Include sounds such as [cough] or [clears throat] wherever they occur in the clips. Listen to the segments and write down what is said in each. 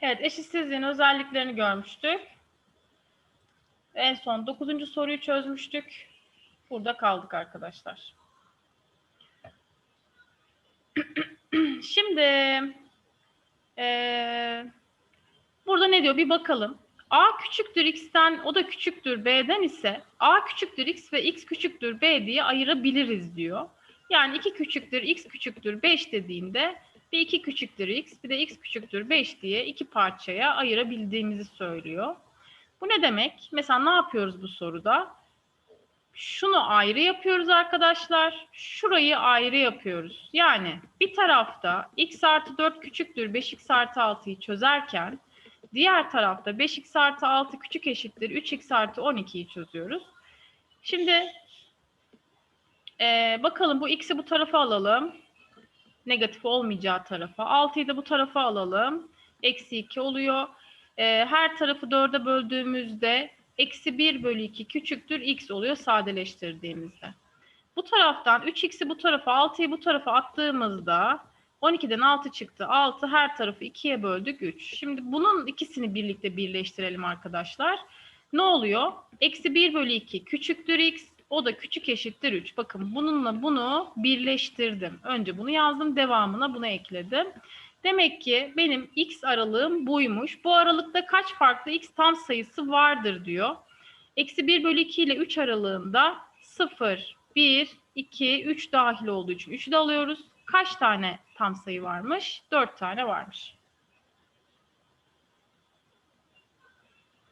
Evet, eşitsizliğin özelliklerini görmüştük. En son 9. soruyu çözmüştük. Burada kaldık arkadaşlar. [clears throat] Şimdi eee, burada ne diyor? Bir bakalım. A küçüktür x'ten, o da küçüktür b'den ise a küçüktür x ve x küçüktür b diye ayırabiliriz diyor. Yani 2 küçüktür x küçüktür 5 dediğinde bir 2 küçüktür x bir de x küçüktür 5 diye iki parçaya ayırabildiğimizi söylüyor. Bu ne demek? Mesela ne yapıyoruz bu soruda? Şunu ayrı yapıyoruz arkadaşlar. Şurayı ayrı yapıyoruz. Yani bir tarafta x artı 4 küçüktür 5x artı 6'yı çözerken diğer tarafta 5x artı 6 küçük eşittir 3x artı 12'yi çözüyoruz. Şimdi eee, bakalım bu x'i bu tarafa alalım. Negatif olmayacağı tarafa. 6'yı da bu tarafa alalım. Eksi 2 oluyor. Eee, her tarafı 4'e böldüğümüzde eksi 1 bölü 2 küçüktür x oluyor sadeleştirdiğimizde. Bu taraftan 3x'i bu tarafa 6'yı bu tarafa attığımızda 12'den 6 çıktı. 6 her tarafı 2'ye böldük 3. Şimdi bunun ikisini birlikte birleştirelim arkadaşlar. Ne oluyor? Eksi 1 bölü 2 küçüktür x. O da küçük eşittir 3. Bakın bununla bunu birleştirdim. Önce bunu yazdım. Devamına bunu ekledim. Demek ki benim x aralığım buymuş. Bu aralıkta kaç farklı x tam sayısı vardır diyor. Eksi 1 bölü 2 ile 3 aralığında 0, 1, 2, 3 dahil olduğu için 3'ü de alıyoruz. Kaç tane tam sayı varmış? 4 tane varmış.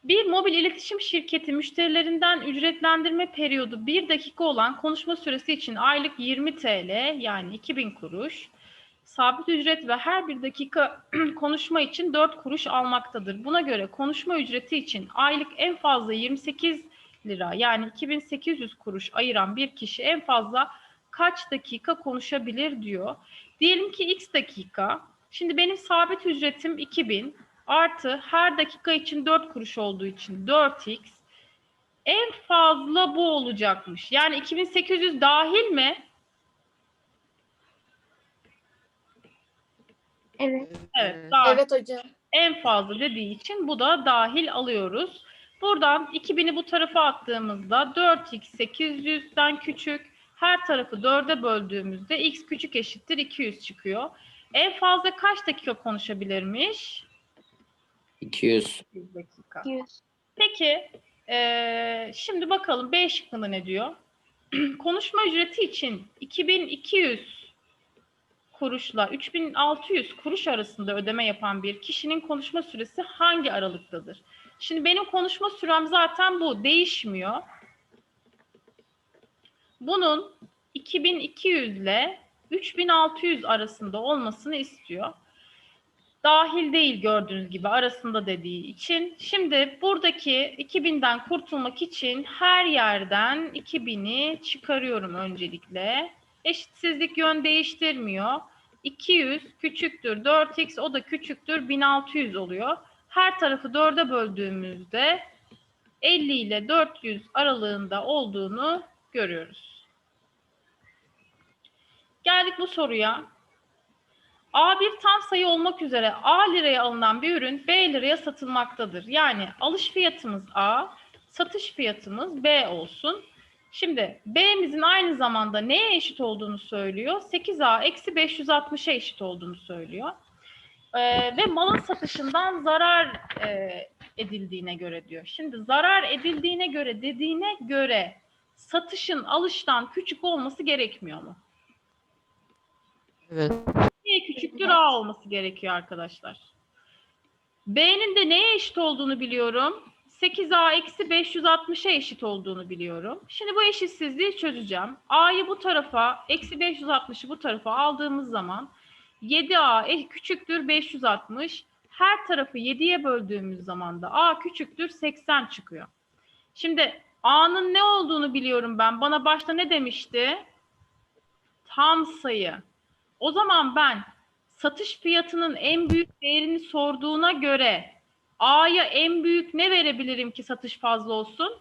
Bir mobil iletişim şirketi müşterilerinden ücretlendirme periyodu 1 dakika olan konuşma süresi için aylık 20 TL yani 2000 kuruş, sabit ücret ve her bir dakika [clears throat] konuşma için 4 kuruş almaktadır. Buna göre konuşma ücreti için aylık en fazla 28 lira yani 2800 kuruş ayıran bir kişi en fazla kaç dakika konuşabilir diyor. Diyelim ki x dakika. Şimdi benim sabit ücretim 2000 artı her dakika için 4 kuruş olduğu için 4x en fazla bu olacakmış. Yani 2800 dahil mi? Evet. Evet, dahil. Evet hocam. en fazla dediği için bu da dahil alıyoruz. Buradan 2000'i bu tarafa attığımızda 4x 800'den küçük. Her tarafı 4'e böldüğümüzde x küçük eşittir 200 çıkıyor. En fazla kaç dakika konuşabilirmiş? 200. 100 dakika. 100. Peki eee, şimdi bakalım B şıkkında ne diyor? [clears throat] Konuşma ücreti için 2200 kuruşla 3600 kuruş arasında ödeme yapan bir kişinin konuşma süresi hangi aralıktadır? Şimdi benim konuşma sürem zaten bu değişmiyor. Bunun 2200 ile 3600 arasında olmasını istiyor. Dahil değil gördüğünüz gibi arasında dediği için. Şimdi buradaki 2000'den kurtulmak için her yerden 2000'i çıkarıyorum öncelikle. Eşitsizlik yön değiştirmiyor. 200 küçüktür 4x o da küçüktür 1600 oluyor. Her tarafı 4'e böldüğümüzde 50 ile 400 aralığında olduğunu görüyoruz. Geldik bu soruya. A bir tam sayı olmak üzere A liraya alınan bir ürün B liraya satılmaktadır. Yani alış fiyatımız A, satış fiyatımız B olsun. Şimdi B'mizin aynı zamanda neye eşit olduğunu söylüyor? 8A eksi 560'a eşit olduğunu söylüyor. Ee, ve malın satışından zarar e, edildiğine göre diyor. Şimdi zarar edildiğine göre dediğine göre satışın alıştan küçük olması gerekmiyor mu? Evet. A olması gerekiyor arkadaşlar. B'nin de neye eşit olduğunu biliyorum. 8A eksi 560'a eşit olduğunu biliyorum. Şimdi bu eşitsizliği çözeceğim. A'yı bu tarafa, eksi 560'ı bu tarafa aldığımız zaman 7A e- küçüktür 560. Her tarafı 7'ye böldüğümüz zaman da A küçüktür 80 çıkıyor. Şimdi A'nın ne olduğunu biliyorum ben. Bana başta ne demişti? Tam sayı. O zaman ben satış fiyatının en büyük değerini sorduğuna göre A'ya en büyük ne verebilirim ki satış fazla olsun?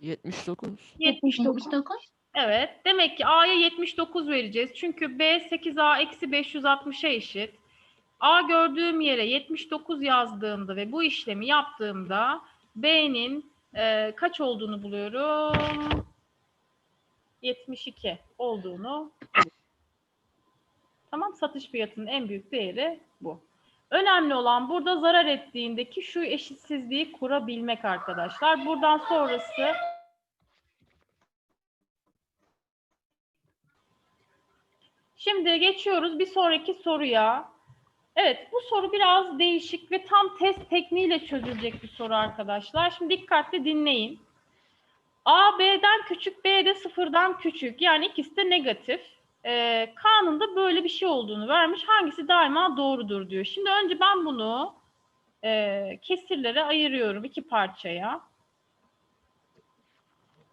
79. 79. Evet. Demek ki A'ya 79 vereceğiz. Çünkü B 8A eksi 560'a eşit. A gördüğüm yere 79 yazdığımda ve bu işlemi yaptığımda B'nin e, kaç olduğunu buluyorum. 72 olduğunu Tamam satış fiyatının en büyük değeri bu. Önemli olan burada zarar ettiğindeki şu eşitsizliği kurabilmek arkadaşlar. Buradan sonrası Şimdi geçiyoruz bir sonraki soruya. Evet bu soru biraz değişik ve tam test tekniğiyle çözülecek bir soru arkadaşlar. Şimdi dikkatli dinleyin. A B'den küçük, B de sıfırdan küçük. Yani ikisi de negatif. Ee, K'nın böyle bir şey olduğunu vermiş. Hangisi daima doğrudur diyor. Şimdi önce ben bunu e, kesirlere ayırıyorum iki parçaya.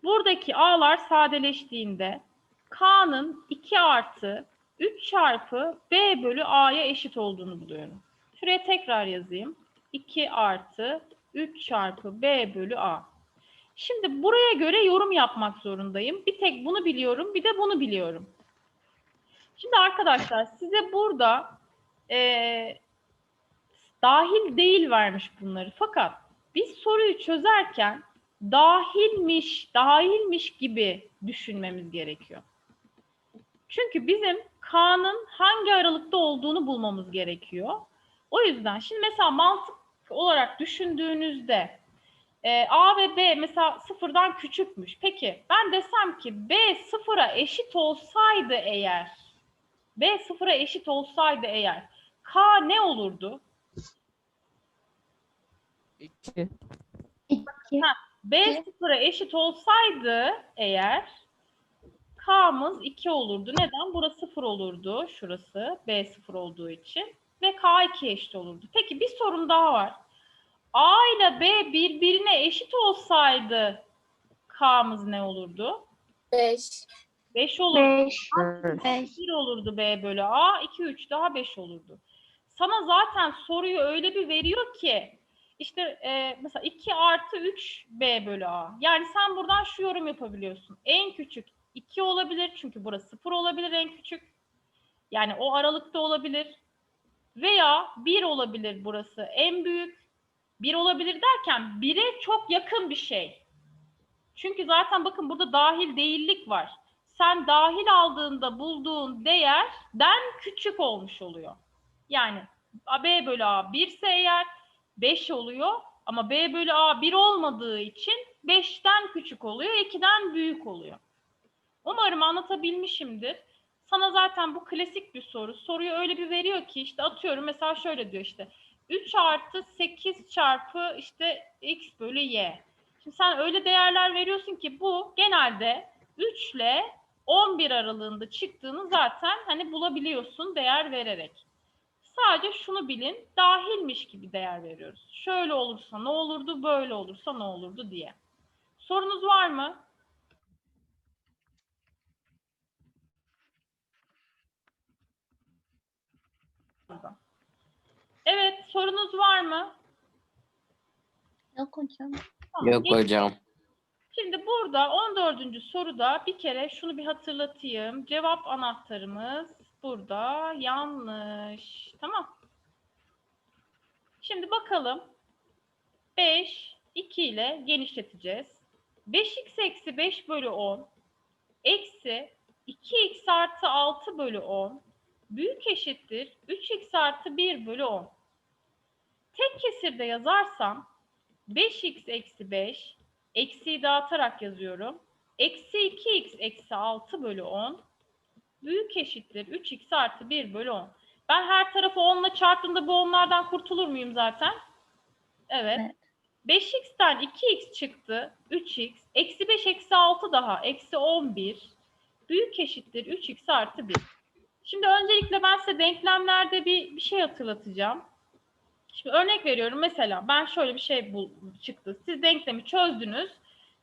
Buradaki A'lar sadeleştiğinde K'nın 2 artı 3 çarpı B bölü A'ya eşit olduğunu buluyorum. Şuraya tekrar yazayım. 2 artı 3 çarpı B bölü A. Şimdi buraya göre yorum yapmak zorundayım. Bir tek bunu biliyorum, bir de bunu biliyorum. Şimdi arkadaşlar size burada eee, dahil değil vermiş bunları. Fakat biz soruyu çözerken dahilmiş, dahilmiş gibi düşünmemiz gerekiyor. Çünkü bizim K'nın hangi aralıkta olduğunu bulmamız gerekiyor. O yüzden şimdi mesela mantık olarak düşündüğünüzde e, A ve B mesela sıfırdan küçükmüş. Peki ben desem ki B sıfıra eşit olsaydı eğer B sıfıra eşit olsaydı eğer K ne olurdu? 2. B sıfıra eşit olsaydı eğer K'mız 2 olurdu. Neden? Burası 0 olurdu. Şurası B 0 olduğu için. Ve K 2 eşit olurdu. Peki bir sorum daha var. A ile B birbirine eşit olsaydı K'mız ne olurdu? 5. 5 olurdu. 5. 5. 1 olurdu B bölü A. 2, 3 daha 5 olurdu. Sana zaten soruyu öyle bir veriyor ki işte e, mesela 2 artı 3 B bölü A. Yani sen buradan şu yorum yapabiliyorsun. En küçük 2 olabilir çünkü burası 0 olabilir en küçük. Yani o aralıkta olabilir. Veya 1 olabilir burası en büyük. 1 olabilir derken 1'e çok yakın bir şey. Çünkü zaten bakın burada dahil değillik var. Sen dahil aldığında bulduğun değerden küçük olmuş oluyor. Yani B bölü A 1 ise eğer 5 oluyor ama B bölü A 1 olmadığı için 5'ten küçük oluyor, 2'den büyük oluyor. Umarım anlatabilmişimdir. Sana zaten bu klasik bir soru. Soruyu öyle bir veriyor ki işte atıyorum mesela şöyle diyor işte 3 artı 8 çarpı işte x bölü y. Şimdi sen öyle değerler veriyorsun ki bu genelde 3 ile 11 aralığında çıktığını zaten hani bulabiliyorsun değer vererek. Sadece şunu bilin, dahilmiş gibi değer veriyoruz. Şöyle olursa ne olurdu, böyle olursa ne olurdu diye. Sorunuz var mı? Evet, sorunuz var mı? Yok hocam. Tamam, Yok geç- hocam. Şimdi burada 14. soruda bir kere şunu bir hatırlatayım. Cevap anahtarımız burada yanlış. Tamam. Şimdi bakalım. 5, 2 ile genişleteceğiz. 5x eksi 5 bölü 10 eksi 2x artı 6 bölü 10 büyük eşittir 3x artı 1 bölü 10. Tek kesirde yazarsam 5x eksi 5 eksiyi dağıtarak yazıyorum. Eksi 2x eksi 6 bölü 10 büyük eşittir 3x artı 1 bölü 10. Ben her tarafı 10 ile çarptığımda bu onlardan kurtulur muyum zaten? Evet. Evet. 5x'ten 2x çıktı. 3x. Eksi 5 eksi 6 daha. Eksi 11. Büyük eşittir 3x artı 1. Şimdi öncelikle ben size denklemlerde bir, bir şey hatırlatacağım. Şimdi örnek veriyorum. Mesela ben şöyle bir şey bul, çıktı. Siz denklemi çözdünüz.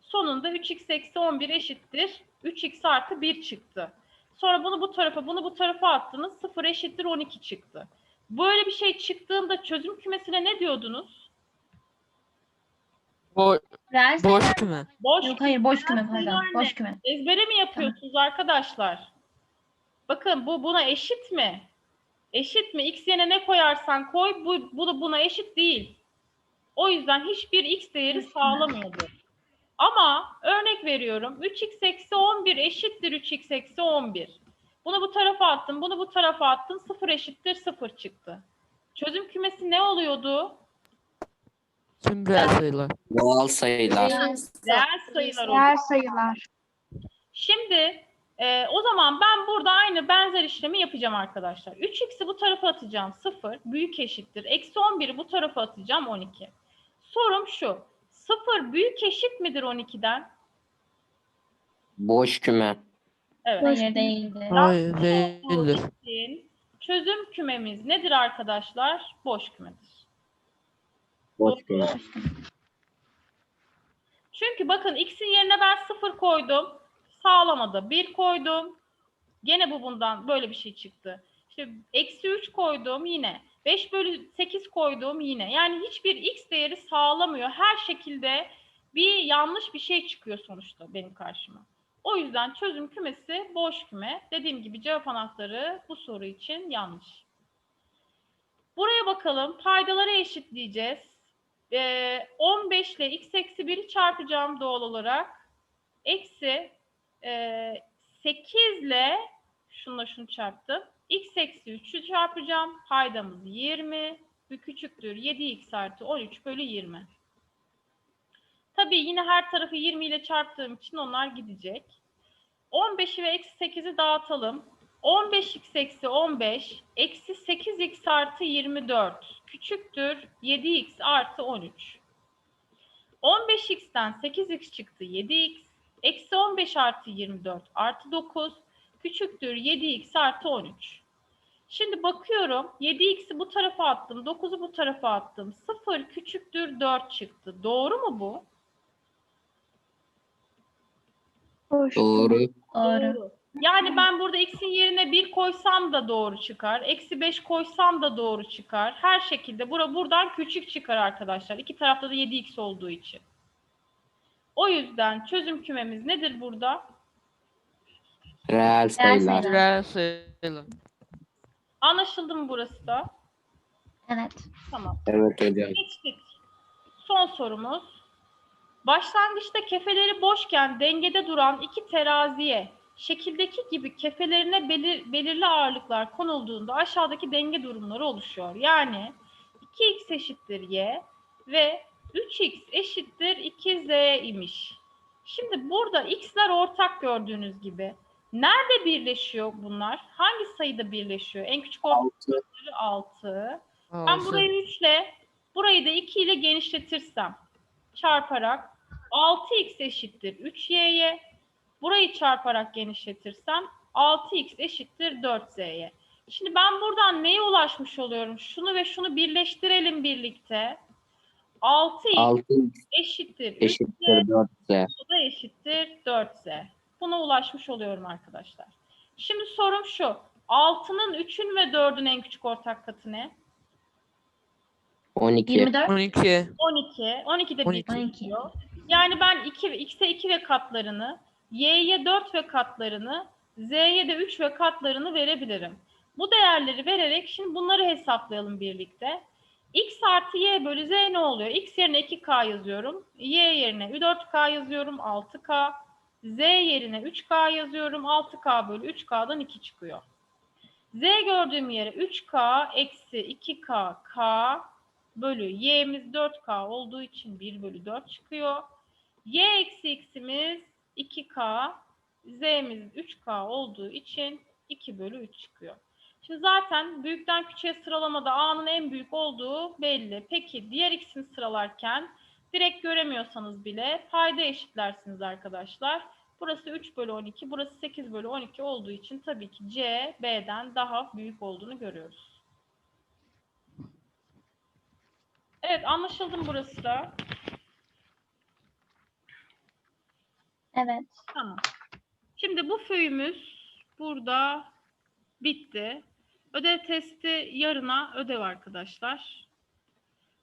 Sonunda 3x eksi 11 eşittir. 3x artı 1 çıktı. Sonra bunu bu tarafa, bunu bu tarafa attınız. 0 eşittir 12 çıktı. Böyle bir şey çıktığında çözüm kümesine ne diyordunuz? Bo Reel boş küme. Boş Yok hayır boş küme pardon. Boş küme. Ezbere mi yapıyorsunuz arkadaşlar? Bakın bu buna eşit mi? Eşit mi? X yerine ne koyarsan koy bu, bu da buna eşit değil. O yüzden hiçbir x değeri sağlamıyordu. Ama örnek veriyorum 3x eksi 11 eşittir 3x eksi 11. Bunu bu tarafa attım, bunu bu tarafa attım. 0 eşittir 0 çıktı. Çözüm kümesi ne oluyordu? Tüm reel sayılar. Doğal sayılar. Reel sayılar. Reel sayılar. Şimdi e, o zaman ben burada aynı benzer işlemi yapacağım arkadaşlar. 3x'i bu tarafa atacağım 0, büyük eşittir. Eksi 11'i bu tarafa atacağım 12. Sorum şu, 0 büyük eşit midir 12'den? Boş küme. Evet. Hayır değildi. Hayır değildir. çözüm kümemiz nedir arkadaşlar? Boş kümedir. Boş küme. Çünkü bakın x'in yerine ben 0 koydum. Sağlamadı. 1 koydum. Gene bu bundan böyle bir şey çıktı. İşte eksi 3 koydum yine. 5 bölü 8 koydum yine. Yani hiçbir x değeri sağlamıyor. Her şekilde bir yanlış bir şey çıkıyor sonuçta benim karşıma. O yüzden çözüm kümesi boş küme. Dediğim gibi cevap anahtarı bu soru için yanlış. Buraya bakalım. Paydaları eşitleyeceğiz. Ee, 15 ile x eksi 1'i çarpacağım doğal olarak. Eksi e, 8 ile şununla şunu çarptım. x eksi 3'ü çarpacağım. Paydamız 20. Bu küçüktür. 7x artı 13 bölü 20. Tabii yine her tarafı 20 ile çarptığım için onlar gidecek. 15'i ve eksi 8'i dağıtalım. 15x eksi 15 eksi 8x artı 24 küçüktür 7x artı 13. 15x'ten 8x çıktı 7x eksi 15 artı 24 artı 9 küçüktür 7x artı 13. Şimdi bakıyorum 7x'i bu tarafa attım 9'u bu tarafa attım 0 küçüktür 4 çıktı. Doğru mu bu? Doğru. Doğru. Yani ben burada x'in yerine 1 koysam da doğru çıkar. Eksi 5 koysam da doğru çıkar. Her şekilde bura buradan küçük çıkar arkadaşlar. İki tarafta da 7x olduğu için. O yüzden çözüm kümemiz nedir burada? Reel sayılar. Reel sayılar. Anlaşıldı mı burası da? Evet. Tamam. Evet hocam. Geçtik. Son sorumuz. Başlangıçta kefeleri boşken dengede duran iki teraziye şekildeki gibi kefelerine belir- belirli ağırlıklar konulduğunda aşağıdaki denge durumları oluşuyor. Yani 2x eşittir y ve 3x eşittir 2z imiş. Şimdi burada x'ler ortak gördüğünüz gibi. Nerede birleşiyor bunlar? Hangi sayıda birleşiyor? En küçük ortak 6. Ben burayı 3 ile burayı da 2 ile genişletirsem çarparak 6x eşittir 3y'ye burayı çarparak genişletirsem 6x eşittir 4z'ye. Şimdi ben buradan neye ulaşmış oluyorum? Şunu ve şunu birleştirelim birlikte. 6x 6 eşittir 3z eşittir 4 z. bu da eşittir 4z. Buna ulaşmış oluyorum arkadaşlar. Şimdi sorum şu. 6'nın 3'ün ve 4'ün en küçük ortak katı ne? 12. 24. 12. 12. 12 de 12. birleşiyor. Yani ben 2, x'e 2 ve katlarını, y'ye 4 ve katlarını, z'ye de 3 ve katlarını verebilirim. Bu değerleri vererek şimdi bunları hesaplayalım birlikte. X artı y bölü z ne oluyor? x yerine 2k yazıyorum. y yerine 4k yazıyorum. 6k. z yerine 3k yazıyorum. 6k bölü 3k'dan 2 çıkıyor. z gördüğüm yere 3k eksi 2k k bölü y'miz 4k olduğu için 1 bölü 4 çıkıyor. y eksi x'imiz 2k, z'miz 3k olduğu için 2 bölü 3 çıkıyor. Şimdi zaten büyükten küçüğe sıralamada a'nın en büyük olduğu belli. Peki diğer x'ini sıralarken direkt göremiyorsanız bile payda eşitlersiniz arkadaşlar. Burası 3 bölü 12, burası 8 bölü 12 olduğu için tabii ki c, b'den daha büyük olduğunu görüyoruz. Evet anlaşıldı mı burası da? Evet. Tamam. Şimdi bu föyümüz burada bitti. Ödev testi yarına ödev arkadaşlar.